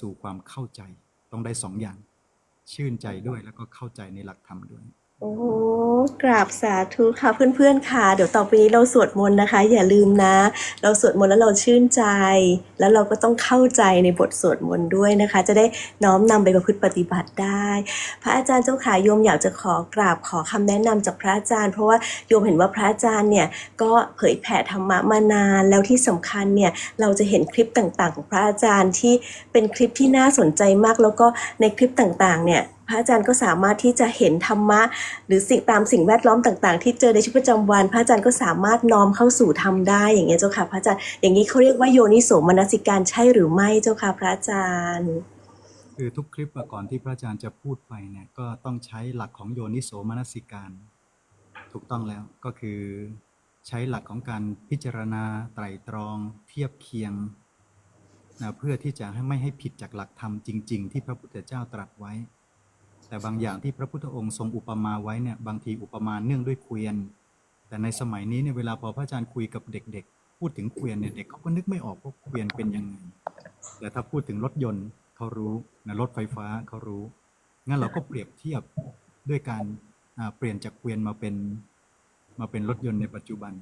สู่ความเข้าใจ ต้องได้สองอย่าง ชื่นใจด้วยแล้วก็เข้าใจในหลักธรรมด้วย โอ้กราบสาธุค่ะเพื่อนๆค่ะ เดี๋ยวต่อไปนี้เราสวดมนต์นะคะ อย่าลืมนะ เราสวดมนต์แล้วเราชื่นใจ แล้วเราก็ต้องเข้าใจในบทสวดมนต์ด้วยนะคะ จะได้น้อมนำไปประพฤติปฏิบัติได้ พระอาจารย์เจ้าขาโยมอยากจะขอกราบขอคำแนะนำจากพระอาจารย์ เพราะว่าโยมเห็นว่าพระอาจารย์เนี่ยก็เผยแผ่ธรรมะมานานแล้วที่สำคัญเนี่ยเราจะเห็นคลิปต่างๆ ของพระอาจารย์ที่เป็นคลิปที่น่าสนใจมาก แล้วก็ในคลิปต่างๆเนี่ยพระอาจารย์ก็สามารถที่จะเห็นธรรมะ หรือสิ่งตามสิ่งแวดล้อมต่าง ๆ ที่เจอในชีวิตประจำวัน พระอาจารย์ก็สามารถน้อมเข้าสู่ธรรมได้อย่างเงี้ยเจ้าค่ะ พระอาจารย์อย่างนี้เขาเรียกว่าโยนิโสมนสิการใช่หรือไม่เจ้าค่ะ พระอาจารย์ คือทุกคลิปก่อนที่พระอาจารย์จะพูดไปเนี่ยก็ต้องใช้หลักของโยนิโสมนสิการ ถูกต้องแล้วก็คือใช้หลักของการพิจารณาไตรตรอง เทียบเคียงนะเพื่อที่จะให้ไม่ให้ผิดจากหลักธรรมจริง ๆ ที่พระพุทธเจ้าตรัสไว้ แต่บางอย่างที่พระพุทธองค์ทรงอุปมาไว้เนี่ยบางทีอุปมาเนื่องด้วยเกวียน แต่ในสมัยนี้เนี่ยเวลาพอพระอาจารย์คุยกับเด็ก ๆ พูดถึงเกวียนเนี่ยเด็กเขาก็นึกไม่ออกว่าเกวียนเป็นยังไง แต่ถ้าพูดถึงรถยนต์เขารู้นะรถไฟฟ้าเขารู้งั้นเราก็เปรียบเทียบด้วยการอ่าเปลี่ยนจากเกวียนมาเป็นมาเป็นรถยนต์ในปัจจุบัน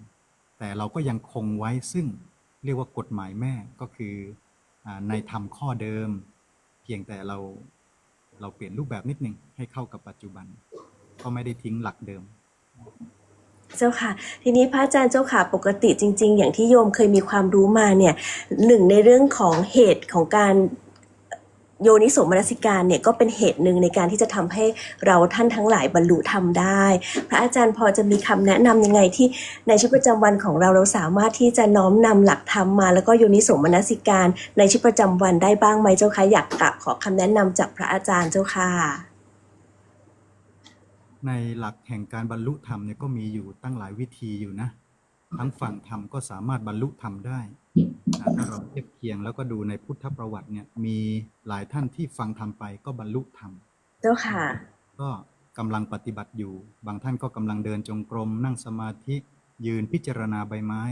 แต่เราก็ยังคงไว้ซึ่งเรียกว่ากฎหมายแม่ก็คืออาในธรรมข้อเดิม เพียงแต่เรา เราเปลี่ยนรูปแบบนิดหนึ่งให้เข้ากับปัจจุบัน ก็ไม่ได้ทิ้งหลักเดิมเจ้าค่ะ ทีนี้พระอาจารย์เจ้าค่ะปกติจริง ๆ อย่างที่โยมเคยมีความรู้มาเนี่ยหนึ่งในเรื่องของเหตุของการ โยนิโสมนสิการเนี่ยก็เป็นเหตุหนึ่งในการที่จะทำให้เราท่านทั้งหลายบรรลุธรรมได้ พระอาจารย์พอจะมีคำแนะนำยังไงที่ในชีวิตประจำวันของเราเราสามารถที่จะน้อมนำหลักธรรมมา แล้วก็โยนิโสมนสิการในชีวิตประจำวันได้บ้างไหมเจ้าคะอยากกราบขอคำแนะนำจากพระอาจารย์เจ้าค่ะในหลักแห่งการบรรลุธรรมเนี่ยก็มีอยู่ตั้งหลายวิธีอยู่นะ ทั้งฝั่งธรรมก็สามารถบรรลุธรรมได้ ถ้าเราเทียบเคียงแล้วก็ดูในพุทธประวัติเนี่ย มีหลายท่านที่ฟังธรรมไปก็บรรลุธรรมเจ้าค่ะ ก็กำลังปฏิบัติอยู่ บางท่านก็กำลังเดินจงกรม นั่งสมาธิ ยืนพิจารณาใบไม้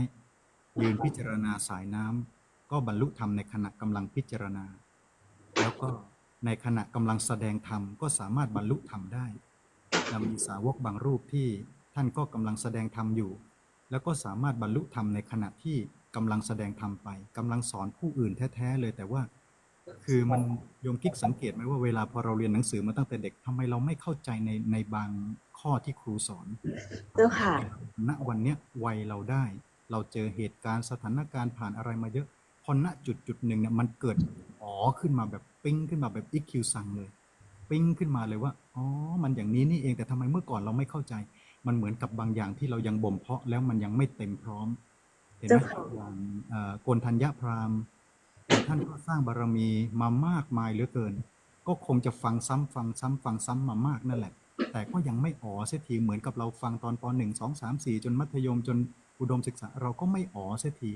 ยืนพิจารณาสายน้ำก็บรรลุธรรมในขณะกำลังพิจารณา แล้วก็ในขณะกำลังแสดงธรรมก็สามารถบรรลุธรรมได้และมีสาวกบางรูปที่ท่านก็กำลังแสดงธรรมอยู่ แล้วก็สามารถบรรลุธรรมในขณะที่ กำลังแสดงธรรมไปกำลังสอนผู้อื่นแท้ๆเลยแต่ว่า คือมันโยมกิ๊กสังเกตไหมว่าเวลาพอเราเรียนหนังสือมาตั้งแต่เด็กทำไมเราไม่เข้าใจในในบางข้อที่ครูสอนเจ้าค่ะณวันเนี้ยวัยเราได้ เราเจอเหตุการณ์สถานการณ์ผ่านอะไรมาเยอะพอณจุดจุดหนึ่งเนี่ยมันเกิดอ๋อขึ้นมาแบบปิ้งขึ้นมาแบบอีคิวสั่งเลย ปิ้งขึ้นมาเลยว่าอ๋อมันอย่างนี้นี่เองแต่ทำไมเมื่อก่อนเราไม่เข้าใจ มันเหมือนกับบางอย่างที่เรายังบ่มเพาะแล้วมันยังไม่เต็มพร้อม เห็นไหมอย่างโกนธัญญาพราหมณ์ท่านก็สร้างบารมีมามากมายเหลือเกิน ก็คงจะฟังซ้ำฟังซ้ำฟังซ้ำมามากนั่นแหละ แต่ก็ยังไม่อ๋อเสียทีเหมือนกับเราฟังตอนปหนึ่งสองสามสี่จนมัธยมจนอุดมศึกษา เราก็ไม่อ๋อเสียที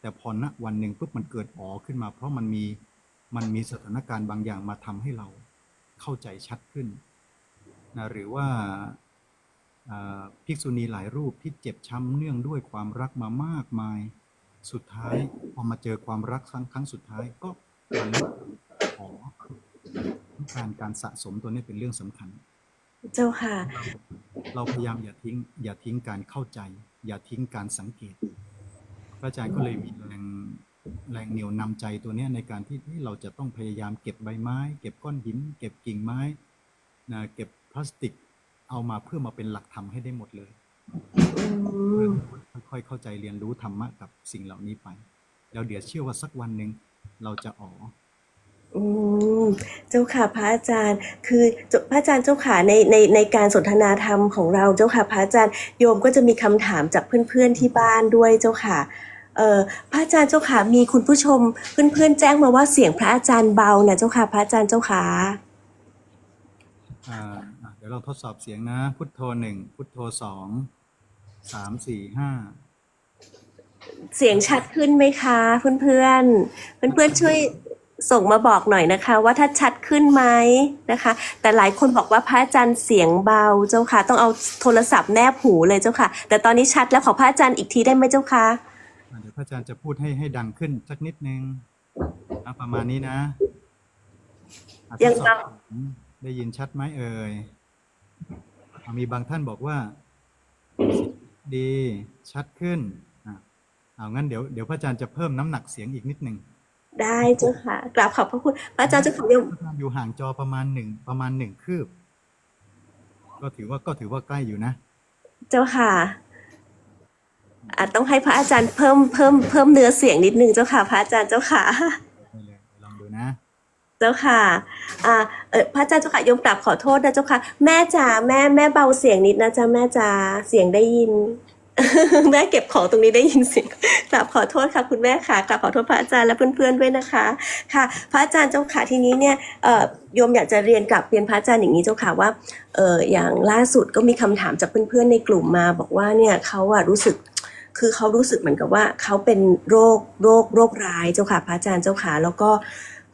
แต่พอณวันหนึ่งปุ๊บมันเกิดอ๋อขึ้นมา เพราะมันมีมันมีสถานการณ์บางอย่างมาทำให้เราเข้าใจชัดขึ้นนะหรือว่า ภิกษุณีหลายรูปที่เจ็บช้ำเนื่องด้วยความรักมามากมาย สุดท้ายพอมาเจอความรักครั้งครั้งสุดท้ายก็บรรลุอ๋อการการสะสมตัวนี้เป็นเรื่องสำคัญ เจ้าค่ะ เราพยายามอย่าทิ้ง อย่าทิ้งการเข้าใจ อย่าทิ้งการสังเกต พระอาจารย์ก็เลยมีแรงแรงเหนี่ยวนำใจตัวเนี้ยในการที่ที่เราจะต้องพยายามเก็บใบไม้ เก็บก้อนหิน เก็บกิ่งไม้นะเก็บพลาสติก เอามาเพื่อมาเป็นหลักธรรมให้ได้หมดเลยอืมค่อยๆเข้าใจเรียนรู้ธรรมะกับสิ่งเหล่านี้ไป แล้วเดี๋ยวเชื่อว่าสักวันหนึ่งเราจะอ๋ออืมเจ้าค่ะพระอาจารย์ คือพระอาจารย์เจ้าค่ะในในในการสนทนาธรรมของเราเจ้าค่ะพระอาจารย์โยมก็จะมีคำถามจากเพื่อนๆที่บ้านด้วยเจ้าค่ะเอ่อพระอาจารย์เจ้าค่ะมีคุณผู้ชมเพื่อนๆแจ้งมาว่าเสียงพระอาจารย์เบานะเจ้าค่ะพระอาจารย์เจ้าค่ะอ่าอะเดี๋ยวเราทดสอบเสียงนะ พุทโธหนึ่งพุทโธสองสามสี่ห้าเสียงชัดขึ้นไหมคะเพื่อนๆเพื่อนๆช่วยส่งมาบอกหน่อยนะคะ ว่าถ้าชัดขึ้นไหมนะคะ แต่หลายคนบอกว่าพระอาจารย์เสียงเบาเจ้าค่ะ ต้องเอาโทรศัพท์แนบหูเลยเจ้าค่ะ แต่ตอนนี้ชัดแล้วขอพระอาจารย์อีกทีได้ไหมเจ้าค่ะอะเดี๋ยวพระอาจารย์จะพูดให้ให้ดังขึ้นสักนิดนึงอะประมาณนี้นะอะยังทดสเบาอบได้ยินชัดไหมเอ่ยอะ มีบางท่านบอกว่าเสียงดีชัดขึ้นอะเอางั้นเดี๋ยวเดี๋ยวพระอาจารย์จะเพิ่มน้ำหนักเสียงอีกนิดหนึ่งได้เจ้าค่ะกราบขอบพระคุณพระอาจารย์เจ้าค่ะโยมพระอาจารย์อยู่ห่างจอประมาณหนึ่งประมาณหนึ่งคืบ ก็ถือว่าก็ถือว่าใกล้อยู่นะ เจ้าค่ะอาจต้องให้พระอาจารย์เพิ่มเพิ่มเพิ่มเนื้อเสียงนิดนึงเจ้าค่ะ พระอาจารย์เจ้าค่ะได้เลยลองดูนะ เจ้าค่ะอ่าเออพระอาจารย์เจ้าค่ะยมกราบขอโทษนะเจ้าค่ะ แม่จ๋าแม่แม่เบาเสียงนิดนะจ๊ะแม่จ๋าเสียงได้ยิน แม่เก็บของตรงนี้ได้ยินเสียงกราบขอโทษค่ะ คุณแม่ค่ะกราบขอโทษพระอาจารย์และเพื่อนๆด้วยนะคะ ค่ะ พระอาจารย์เจ้าค่ะทีนี้เนี่ยเอ่อโยมอยากจะเรียนกลับเรียนพระอาจารย์อย่างนี้เจ้าค่ะว่าเอออย่างล่าสุดก็มีคำถามจากเพื่อนๆในกลุ่มมา บอกว่าเนี่ยเขาอะรู้สึกคือเขารู้สึกเหมือนกับว่าเขาเป็นโรคโรคโรคร้ายเจ้าค่ะ พระอาจารย์เจ้าค่ะแล้วก็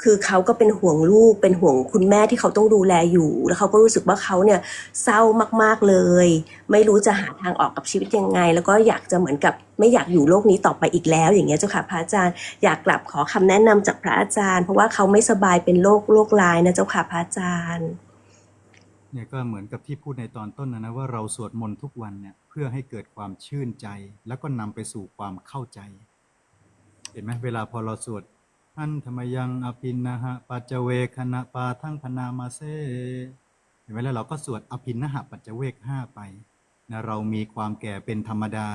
คือเขาก็เป็นห่วงลูกเป็นห่วงคุณแม่ที่เขาต้องดูแลอยู่ แล้วเขาก็รู้สึกว่าเขาเนี่ยเศร้ามากๆเลย ไม่รู้จะหาทางออกกับชีวิตยังไง แล้วก็อยากจะเหมือนกับไม่อยากอยู่โลกนี้ต่อไปอีกแล้ว อย่างเงี้ยเจ้าค่ะพระอาจารย์อยากกลับขอคำแนะนำจากพระอาจารย์ เพราะว่าเขาไม่สบายเป็นโรคโรคร้ายนะเจ้าค่ะพระอาจารย์เนี่ยก็เหมือนกับที่พูดในตอนต้นนะนะว่าเราสวดมนต์ทุกวันเนี่ยเพื่อให้เกิดความชื่นใจ แล้วก็นำไปสู่ความเข้าใจ เห็นไหมเวลาพอเราสวด อันธรรมยังอภินนะหะปัจเจเวคณะปาทั้งพนามาเซเห็นไหมแล้วเราก็สวดอภินนะหะปัจเจเวกห้าไปนะเรามีความแก่เป็นธรรมดา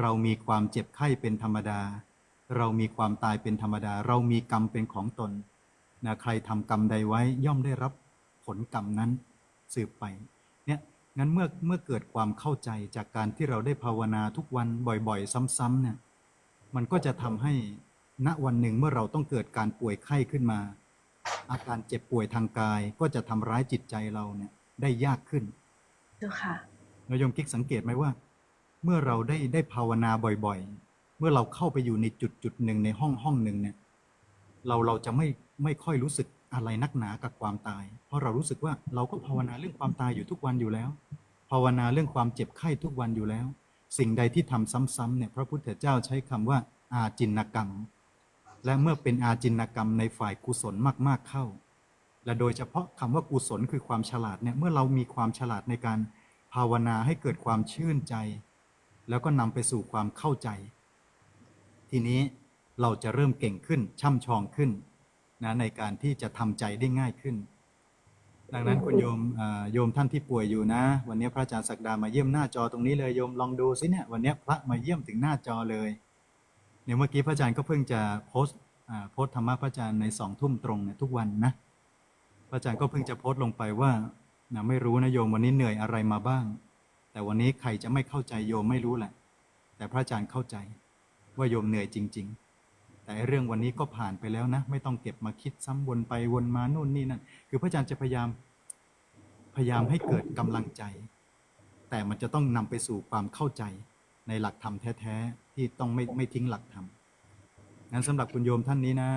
เรามีความเจ็บไข้เป็นธรรมดา เรามีความตายเป็นธรรมดา เรามีกรรมเป็นของตนนะใครทำกรรมใดไว้ย่อมได้รับผลกรรมนั้นสืบไปเนี่ยงั้นเมื่อเมื่อเกิดความเข้าใจจากการที่เราได้ภาวนาทุกวันบ่อยๆ ซ้ำๆเนี่ยมันก็จะทำให้ ณวันหนึ่งเมื่อเราต้องเกิดการป่วยไข้ขึ้นมา อาการเจ็บป่วยทางกายก็จะทำร้ายจิตใจเราเนี่ยได้ยากขึ้นเจ้าค่ะเรายมกิ๊กสังเกตไหมว่า เมื่อเราได้ได้ภาวนาบ่อยๆ เมื่อเราเข้าไปอยู่ในจุดจุดหนึ่งในห้องห้องหนึ่งเนี่ยเราเราจะไม่ไม่ค่อยรู้สึกอะไรนักหนากับความตาย เพราะเรารู้สึกว่าเราก็ภาวนาเรื่องความตายอยู่ทุกวันอยู่แล้ว ภาวนาเรื่องความเจ็บไข้ทุกวันอยู่แล้ว สิ่งใดที่ทำซ้ำๆเนี่ยพระพุทธเจ้าใช้คำว่าอาจินกรรม และเมื่อเป็นอาจินกรรมในฝ่ายกุศลมาก ๆเข้า และโดยเฉพาะคำว่ากุศลคือความฉลาดเนี่ยเมื่อเรามีความฉลาดในการภาวนาให้เกิดความชื่นใจ แล้วก็นำไปสู่ความเข้าใจ ทีนี้เราจะเริ่มเก่งขึ้นช่ำชองขึ้นนะในการที่จะทำใจได้ง่ายขึ้น ดังนั้นคุณโยมเอ่อโยมท่านที่ป่วยอยู่นะ วันนี้พระอาจารย์ศักดามาเยี่ยมหน้าจอตรงนี้เลยโยมลองดูสิเนี่ยวันนี้พระมาเยี่ยมถึงหน้าจอเลย เนี่ยเมื่อกี้พระอาจารย์ก็เพิ่งจะโพสต์โพสต์ธรรมะพระอาจารย์ในสองทุ่มตรงเนี่ยทุกวันนะพระอาจารย์ก็เพิ่งจะโพสต์ลงไปว่านะไม่รู้นะโยมวันนี้เหนื่อยอะไรมาบ้าง แต่วันนี้ใครจะไม่เข้าใจโยมไม่รู้แหละ แต่พระอาจารย์เข้าใจว่าโยมเหนื่อยจริง ๆ แต่เรื่องวันนี้ก็ผ่านไปแล้วนะ ไม่ต้องเก็บมาคิดซ้ำวนไปวนมานู่นนี่นั่นคือพระอาจารย์จะพยายามพยายามให้เกิดกำลังใจ แต่มันจะต้องนำไปสู่ความเข้าใจในหลักธรรมแท้ๆ ที่ต้องไม่ไม่ทิ้งหลักธรรมงั้นสำหรับคุณโยมท่านนี้นะ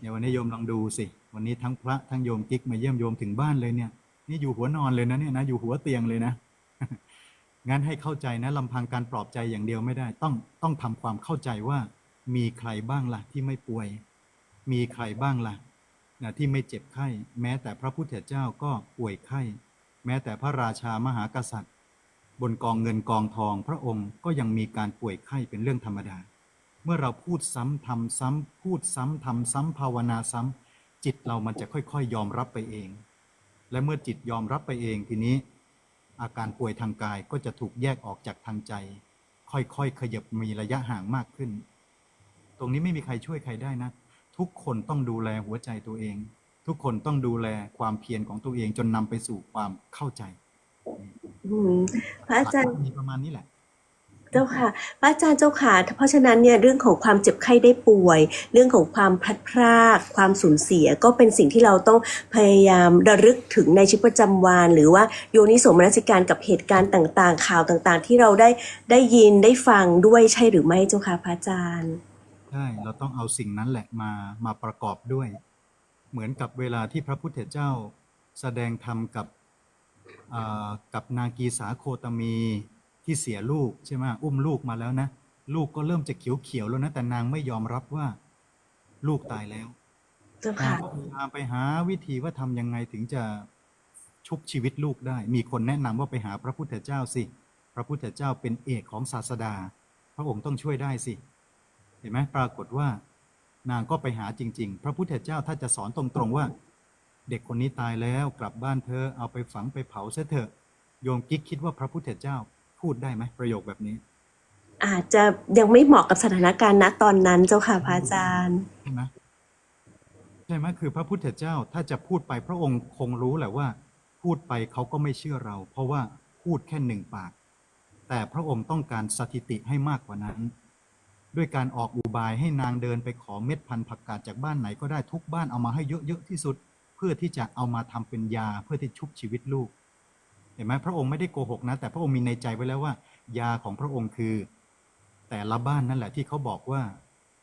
เดี๋ยววันนี้โยมลองดูสิ วันนี้ทั้งพระทั้งโยมกิ๊กมาเยี่ยมโยมถึงบ้านเลยเนี่ย นี่อยู่หัวนอนเลยนะเนี่ยนะอยู่หัวเตียงเลยนะงั้นให้เข้าใจนะลำพังการปลอบใจอย่างเดียวไม่ได้ ต้องต้องทำความเข้าใจว่า มีใครบ้างล่ะที่ไม่ป่วย มีใครบ้างล่ะนะที่ไม่เจ็บไข้ แม้แต่พระพุทธเจ้าก็ป่วยไข้ แม้แต่พระราชามหากษัตริย์ บนกองเงินกองทอง พระองค์ก็ยังมีการป่วยไข้เป็นเรื่องธรรมดา เมื่อเราพูดซ้ำทำซ้ำพูดซ้ำทำซ้ำภาวนาซ้ำจิตเรามันจะค่อยๆ ยอมรับไปเอง และเมื่อจิตยอมรับไปเองทีนี้ อาการป่วยทางกายก็จะถูกแยกออกจากทางใจ ค่อยๆ ขยับมีระยะห่างมากขึ้น ตรงนี้ไม่มีใครช่วยใครได้นะ ทุกคนต้องดูแลหัวใจตัวเอง ทุกคนต้องดูแลความเพียรของตัวเองจนนำไปสู่ความเข้าใจ อืมพระอาจารย์หลักๆมีประมาณนี้แหละ เจ้าค่ะ พระอาจารย์เจ้าค่ะ เพราะฉะนั้นเนี่ยเรื่องของความเจ็บไข้ได้ป่วย เรื่องของความพลัดพราก ความสูญเสียก็เป็นสิ่งที่เราต้องพยายามระลึกถึงในชีวิตประจำวัน หรือว่าโยนิโสมนสิการกับเหตุการณ์ต่างๆ ข่าวต่างๆ ที่เราได้ได้ยินได้ฟังด้วยใช่หรือไม่เจ้าค่ะพระอาจารย์ ใช่ เราต้องเอาสิ่งนั้นแหละมามาประกอบด้วย เหมือนกับเวลาที่พระพุทธเจ้าแสดงธรรมกับอ่า กับนากีสาโคตมีที่เสียลูกใช่ไหมอุ้มลูกมาแล้วนะ ลูกก็เริ่มจะเขียวๆแล้วนะแต่นางไม่ยอมรับว่า ลูกตายแล้วจ้าค่ะก็พยายามไปหาวิธีว่าทำยังไงถึงจะชุบชีวิตลูกได้ มีคนแนะนำว่าไปหาพระพุทธเจ้าสิ พระพุทธเจ้าเป็นเอกของศาสดา พระองค์ต้องช่วยได้สิ เห็นไหมปรากฏว่า นางก็ไปหาจริง ๆ พระพุทธเจ้าถ้าจะสอนตรงๆว่า เด็กคนนี้ตายแล้วกลับบ้านเธอเอาไปฝังไปเผาเสียเถอะ โยมกิ๊กคิดว่าพระพุทธเจ้าพูดได้ไหมประโยคแบบนี้ อาจจะยังไม่เหมาะกับสถานการณ์ณตอนนั้นเจ้าค่ะพระอาจารย์ใช่ไหมใช่ไหมคือพระพุทธเจ้าถ้าจะพูดไปพระองค์คงรู้แหละว่า พูดไปเขาก็ไม่เชื่อเรา เพราะว่าพูดแค่หนึ่งปาก แต่พระองค์ต้องการสถิติให้มากกว่านั้น ด้วยการออกอุบายให้นางเดินไปขอเม็ดพันธุ์ผักกาดจากบ้านไหนก็ได้ทุกบ้านเอามาให้เยอะๆที่สุด เพื่อที่จะเอามาทำเป็นยาเพื่อที่ชุบชีวิตลูก เห็นไหมพระองค์ไม่ได้โกหกนะ แต่พระองค์มีในใจไว้แล้วว่า ยาของพระองค์คือ แต่ละบ้านนั่นแหละที่เขาบอกว่า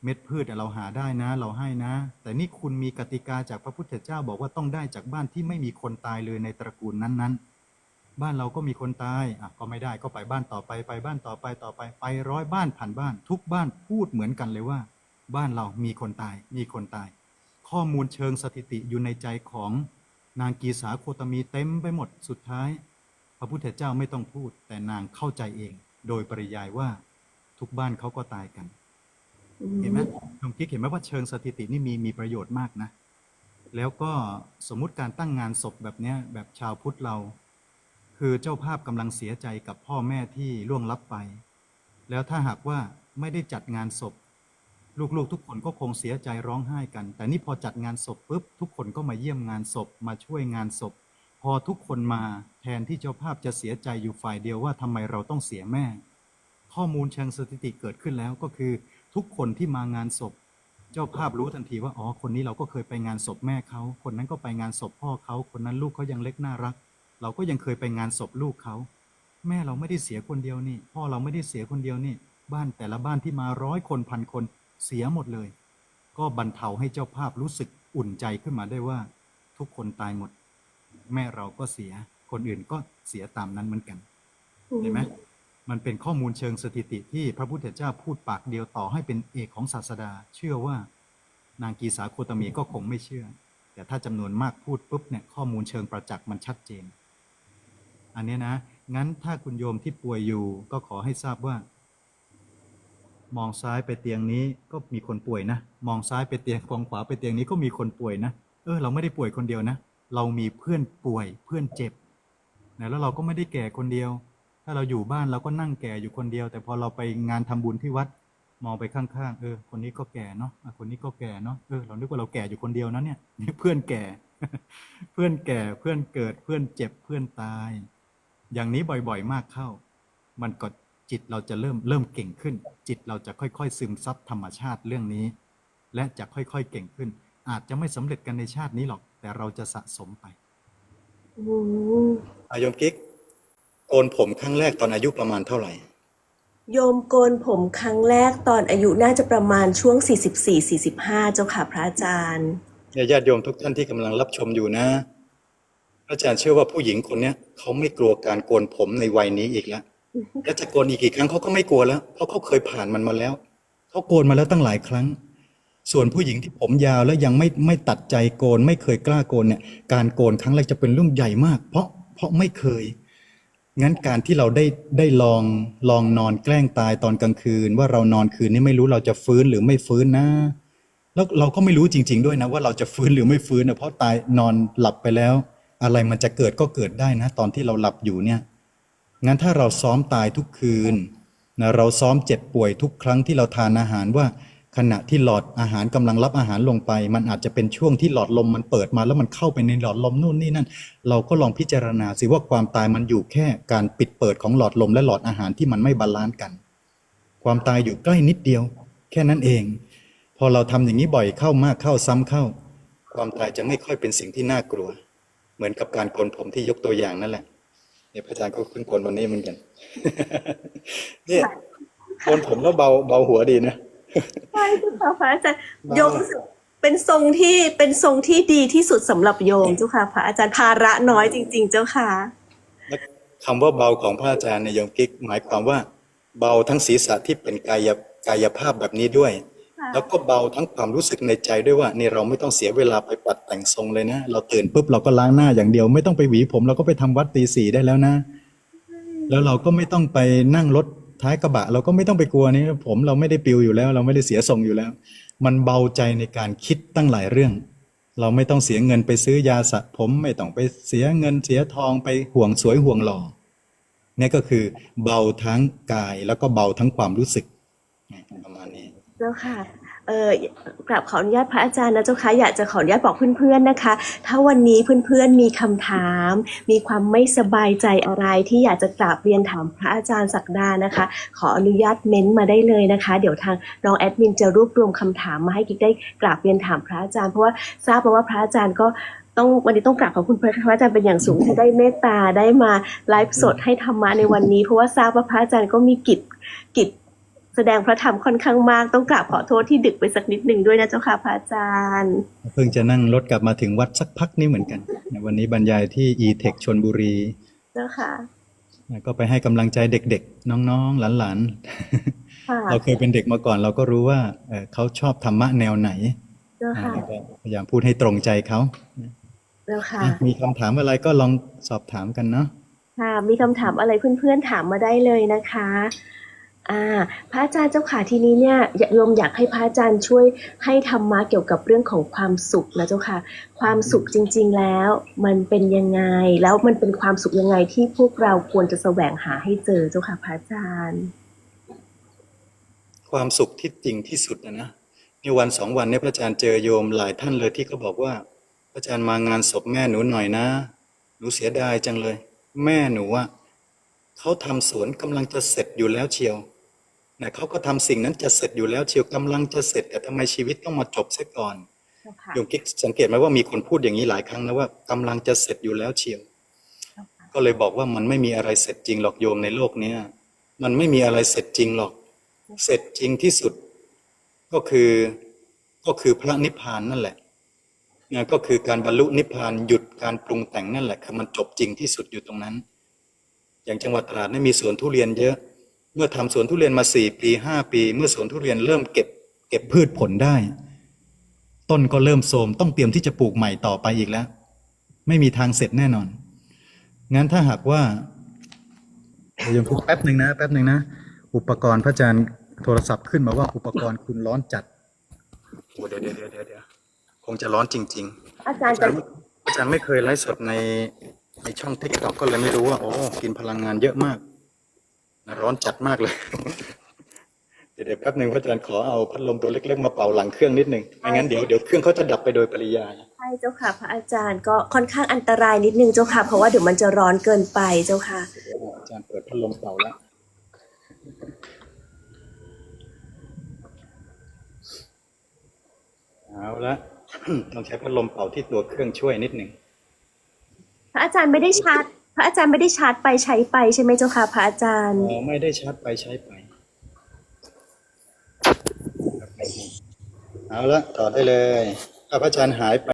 เม็ดพืชเราหาได้นะ เราให้นะ แต่นี่คุณมีกติกาจากพระพุทธเจ้าบอกว่าต้องได้จากบ้านที่ไม่มีคนตายเลยในตระกูลนั้นๆ บ้านเราก็มีคนตายอะก็ไม่ได้ก็ไปบ้านต่อไปไปบ้านต่อไปต่อไปไปร้อยบ้านพันบ้าน ทุกบ้านพูดเหมือนกันเลยว่า บ้านเรามีคนตายมีคนตาย ข้อมูลเชิงสถิติอยู่ในใจของนางกีสาโคตมีเต็มไปหมดสุดท้าย พระพุทธเจ้าไม่ต้องพูด แต่นางเข้าใจเอง โดยปริยายว่าทุกบ้านเขาก็ตายกัน เห็นไหมโยมกิ๊กเห็นไหมว่าเชิงสถิตินี่มีมีประโยชน์มากนะ แล้วก็สมมุติการตั้งงานศพแบบเนี้ยแบบชาวพุทธเรา คือเจ้าภาพกำลังเสียใจกับพ่อแม่ที่ล่วงลับไป แล้วถ้าหากว่าไม่ได้จัดงานศพ ลูกๆ ทุกคนก็คงเสียใจร้องไห้กัน แต่นี่พอจัดงานศพปุ๊บทุกคนก็มาเยี่ยมงานศพมาช่วยงานศพ พอทุกคนมาแทนที่เจ้าภาพจะเสียใจอยู่ฝ่ายเดียวว่าทำไมเราต้องเสียแม่ ข้อมูลเชิงสถิติเกิดขึ้นแล้วก็คือ ทุกคนที่มางานศพ เจ้าภาพรู้ทันทีว่าอ๋อคนนี้เราก็เคยไปงานศพแม่เขา คนนั้นก็ไปงานศพพ่อเขา คนนั้นลูกเขายังเล็กน่ารัก เราก็ยังเคยไปงานศพลูกเขาแม่เราไม่ได้เสียคนเดียวนี่ พ่อเราไม่ได้เสียคนเดียวนี่ บ้านแต่ละบ้านที่มาร้อยคนพันคน เสียหมดเลย ก็บรรเทาให้เจ้าภาพรู้สึกอุ่นใจขึ้นมาได้ว่า ทุกคนตายหมด แม่เราก็เสีย คนอื่นก็เสียตามนั้นเหมือนกันเห็นไหมมันเป็นข้อมูลเชิงสถิติที่พระพุทธเจ้าพูดปากเดียวต่อให้เป็นเอกของศาสดา เชื่อว่านางกีสาโคตมีก็คงไม่เชื่อ แต่ถ้าจำนวนมากพูดปุ๊บเนี่ยข้อมูลเชิงประจักษ์มันชัดเจน อันนี้นะ งั้นถ้าคุณโยมที่ป่วยอยู่ก็ขอให้ทราบว่า มองซ้ายไปเตียงนี้ก็มีคนป่วยนะ มองซ้ายไปเตียงมองขวาไปเตียงนี้ก็มีคนป่วยนะ เออ เราไม่ได้ป่วยคนเดียวนะ เรามีเพื่อนป่วยเพื่อนเจ็บนะแล้วเราก็ไม่ได้แก่คนเดียว ถ้าเราอยู่บ้านเราก็นั่งแก่อยู่คนเดียว แต่พอเราไปงานทำบุญที่วัด มองไปข้างๆ เออ คนนี้ก็แก่เนาะอะคนนี้ก็แก่เนาะ เออ เรานึกว่าเราแก่อยู่คนเดียวนะเนี่ยนี่เพื่อนแก่ เพื่อนแก่ เพื่อนเกิด เพื่อนเจ็บ เพื่อนตาย อย่างนี้บ่อยๆ มากเข้า มันก็ จิตเราจะเริ่มเริ่มเก่งขึ้น จิตเราจะค่อยๆ ซึมซับธรรมชาติเรื่องนี้ และจะค่อยๆเก่งขึ้น อาจจะไม่สำเร็จกันในชาตินี้หรอก แต่เราจะสะสมไปอืมอายมกิ๊กโกนผมครั้งแรกตอนอายุประมาณเท่าไหร่ โยมโกนผมครั้งแรกตอนอายุน่าจะประมาณช่วง 44-45 เจ้าค่ะพระอาจารย์เนี่ยญาติโยมทุกท่านที่กำลังรับชมอยู่นะพระอาจารย์เชื่อว่าผู้หญิงคนเนี้ยเขาไม่กลัวการโกนผมในวัยนี้อีกแล้ว และจะโกนอีกกี่ครั้งเขาก็ไม่กลัวแล้วเพราะเขาเคยผ่านมันมาแล้วเขาโกนมาแล้วตั้งหลายครั้ง ส่วนผู้หญิงที่ผมยาวแล้วยังไม่ไม่ตัดใจโกน ไม่เคยกล้าโกนเนี่ย การโกนครั้งแรกจะเป็นเรื่องใหญ่มาก เพราะเพราะไม่เคยงั้นการที่เราได้ได้ลองลองนอนแกล้งตายตอนกลางคืน ว่าเรานอนคืนนี้ไม่รู้เราจะฟื้นหรือไม่ฟื้นนะ แล้วเราก็ไม่รู้จริง ๆ ด้วยนะ ว่าเราจะฟื้นหรือไม่ฟื้นนะเพราะตายนอนหลับไปแล้ว อะไรมันจะเกิดก็เกิดได้นะ ตอนที่เราหลับอยู่เนี่ย งั้นถ้าเราซ้อมตายทุกคืนนะเราซ้อมเจ็บป่วยทุกครั้งที่เราทานอาหารว่า ขณะที่หลอดอาหารกำลังรับอาหารลงไป มันอาจจะเป็นช่วงที่หลอดลมมันเปิดมาแล้วมันเข้าไปในหลอดลมนู่นนี่นั่น เราก็ลองพิจารณาสิว่าความตายมันอยู่แค่การปิดเปิดของหลอดลมและหลอดอาหารที่มันไม่บาลานซ์กัน ความตายอยู่ใกล้นิดเดียว แค่นั้นเอง พอเราทำอย่างนี้บ่อยเข้ามากเข้าซ้ำเข้า ความตายจะไม่ค่อยเป็นสิ่งที่น่ากลัว เหมือนกับการโกนผมที่ยกตัวอย่างนั่นแหละ เนี่ยพระอาจารย์ก็ขึ้นโกนวันนี้เหมือนกันเนี่ยโกนผมแล้วเบาเบาหัวดีนะใช่เจ้าค่ะพระอาจารย์โยมรู้สึกเป็นทรงที่เป็นทรงที่ดีที่สุดสำหรับโยมเจ้าค่ะพระอาจารย์ภาระน้อยจริง ๆ เจ้าค่ะและคำว่าเบาของพระอาจารย์ในยยมกิ๊กหมายความว่า เบาทั้งศีรษะที่เป็นกายกายภาพแบบนี้ด้วยค่ะ แล้วก็เบาทั้งความรู้สึกในใจด้วยว่านี่เราไม่ต้องเสียเวลาไปปัดแต่งทรงเลยนะ เราตื่นปุ๊บเราก็ล้างหน้าอย่างเดียว ไม่ต้องไปหวีผม เราก็ไปทำวัดตีสี่ได้แล้วนะ แล้วเราก็ไม่ต้องไปนั่งรถท้ายกระบะ เราก็ไม่ต้องไปกลัวนี่ผมเราไม่ได้ปิวอยู่แล้ว เราไม่ได้เสียทรงอยู่แล้ว มันเบาใจในการคิดตั้งหลายเรื่อง เราไม่ต้องเสียเงินไปซื้อยาสระผมไม่ต้องไปเสียเงินเสียทองไปห่วงสวยห่วงหล่อเนี่ยก็คือเบาทั้งกายแล้วก็เบาทั้งความรู้สึกประมาณนี้ จ้าค่ะเออกราบขออนุญาตพระอาจารย์นะเจ้าค่ะอยากจะขออนุญาตบอกเพื่อนๆนะคะ ถ้าวันนี้เพื่อนๆมีคำถาม มีความไม่สบายใจอะไรที่อยากจะกราบเรียนถามพระอาจารย์ศักดานะคะ ขออนุญาตเม้นมาได้เลยนะคะ เดี๋ยวทางน้องแอดมินจะรวบรวมคำถามมาให้กิ๊กได้กราบเรียนถามพระอาจารย์เพราะว่าทราบมาว่าพระอาจารย์ก็ต้องวันนี้ต้องกราบขอบคุณพระอาจารย์เป็นอย่างสูงที่ได้เมตตาได้มาไลฟ์สดให้ธรรมะในวันนี้ เพราะว่าทราบว่าพระอาจารย์ก็มีกิจกิจ แสดงพระธรรมค่อนข้างมากต้องกราบขอโทษที่ดึกไปสักนิดหนึ่งด้วยนะเจ้าค่ะพระอาจารย์ เพิ่งจะนั่งรถกลับมาถึงวัดสักพักนี้เหมือนกัน วันนี้บรรยายที่ e-tech ชนบุรีเจ้าค่ะก็ไปให้กำลังใจเด็กๆ น้องๆ หลานค่ะๆเราเคยเป็นเด็กมาก่อน เราก็รู้ว่าเอ่อเขาชอบธรรมะแนวไหนเจ้าอ่าค่ะแล้วก็พยายามพูดให้ตรงใจเขาเจ้าค่ะอะมีคำถามอะไรก็ลองสอบถามกันเนาะค่ะ มีคำถามอะไรเพื่อนๆถามมาได้เลยนะคะ อ่า พระอาจารย์เจ้าค่ะทีนี้เนี่ยยากโยมอยากให้พระอาจารย์ช่วยให้ธรรมะเกี่ยวกับเรื่องของความสุขนะเจ้าค่ะ ความสุขจริง ๆ แล้ว มันเป็นยังไงแล้วมันเป็นความสุขยังไงที่พวกเราควรจะแสวงหาให้เจอเจ้าค่ะพระอาจารย์ ความสุขที่จริงที่สุดนะนะนี่วันสองวันเนี่ยพระอาจารย์เจอโยมหลายท่านเลยที่เขาบอกว่า พระอาจารย์มางานศพแม่หนูหน่อยนะ หนูเสียดายจังเลย แม่หนูอะเขาทำสวนกำลังจะเสร็จอยู่แล้วเชียว นะเขาก็ทำสิ่งนั้นจะเสร็จอยู่แล้วเชียวกำลังจะเสร็จ แต่ทำไมชีวิตต้องมาจบเสียก่อนเจ้าค่ะโยมกิ๊กสังเกตไหมว่ามีคนพูดอย่างนี้หลายครั้งนะว่ากำลังจะเสร็จอยู่แล้วเชียวเจ้าค่ะก็เลยบอกว่ามันไม่มีอะไรเสร็จจริงหรอกโยมในโลกเนี้ยมันไม่มีอะไรเสร็จจริงหรอก เสร็จจริงที่สุด ก็คือก็คือพระนิพพานนั่นแหละนะก็คือการบรรลุนิพพานหยุดการปรุงแต่งนั่นแหละคือมันจบจริงที่สุดอยู่ตรงนั้น อย่างจังหวัดตราดเนี่ยมีสวนทุเรียนเยอะ เมื่อทำสวนทุเรียนมาสี่ปีห้าปี เมื่อสวนทุเรียนเริ่มเก็บ เก็บพืชผลได้ ต้นก็เริ่มโทรมต้องเตรียมที่จะปลูกใหม่ต่อไปอีกแล้ว ไม่มีทางเสร็จแน่นอน งั้นถ้าหากว่าเดี๋ยวโยมพูดแป๊บหนึ่งนะแป๊บหนึ่งนะ อุปกรณ์พระอาจารย์โทรศัพท์ขึ้นมาว่าอุปกรณ์คุณร้อนจัดโอ้เดี๋ยวเดี๋ยวเดี๋ยวเดี๋ยวเดี๋ยวคงจะร้อนจริง ๆ อาจารย์อาจะจารย์อาจารย์ไม่เคยไลฟ์สดในในช่องทิกตอกก็เลยไม่รู้ว่าโอ้กินพลังงานเยอะมากนะ ร้อนจัดมากเลยเดี๋ยวเดี๋ยวแป๊บหนึ่งพระอาจารย์ขอเอาพัดลมตัวเล็กๆมาเป่าหลังเครื่องนิดหนึ่งไม่งั้นเดี๋ยวเดี๋ยวเครื่องเขาจะดับไปโดยปริยายใช่เจ้าค่ะ พระอาจารย์ก็ค่อนข้างอันตรายนิดนึงเจ้าค่ะ เพราะว่าเดี๋ยวมันจะร้อนเกินไปเจ้าค่ะเดี๋ยวอาจารย์เปิดพัดลมเป่าแล้วเอาละต้องใช้พัดลมเป่าที่ตัวเครื่องช่วยนิดหนึ่งพระอาจารย์ไม่ได้ชาร์จ พระอาจารย์ไม่ได้ชาร์จไปใช้ไปใช่ไหมเจ้าค่ะพระอาจารย์ อ๋อไม่ได้ชาร์จไปใช้ไปเอาละต่อได้เลยถ้าพระอาจารย์หายไป